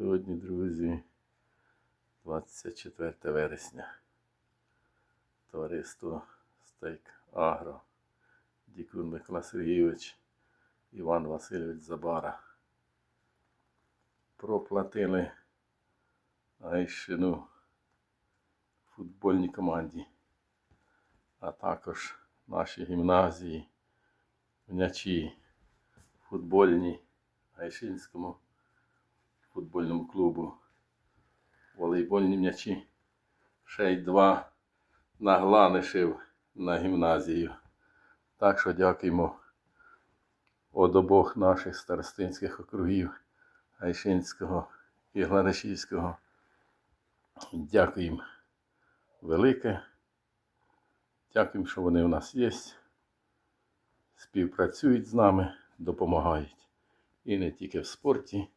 Сьогодні, друзі, 24 вересня. Товариство Стейк Агро. Дікун Микола Сергійович, Іван Васильович Забара. Проплатили Гайщину футбольній команді, а також нашій гімназії, внячі футбольній Гайшинському футбольному клубу. Волейбольні м'ячі. Ще й два нагла лишив на гімназію. Так що дякуємо від обох наших старостинських округів Гайшинського і Гладишівського. Дякуємо велике. Дякуємо, що вони у нас є. Співпрацюють з нами, допомагають. І не тільки в спорті,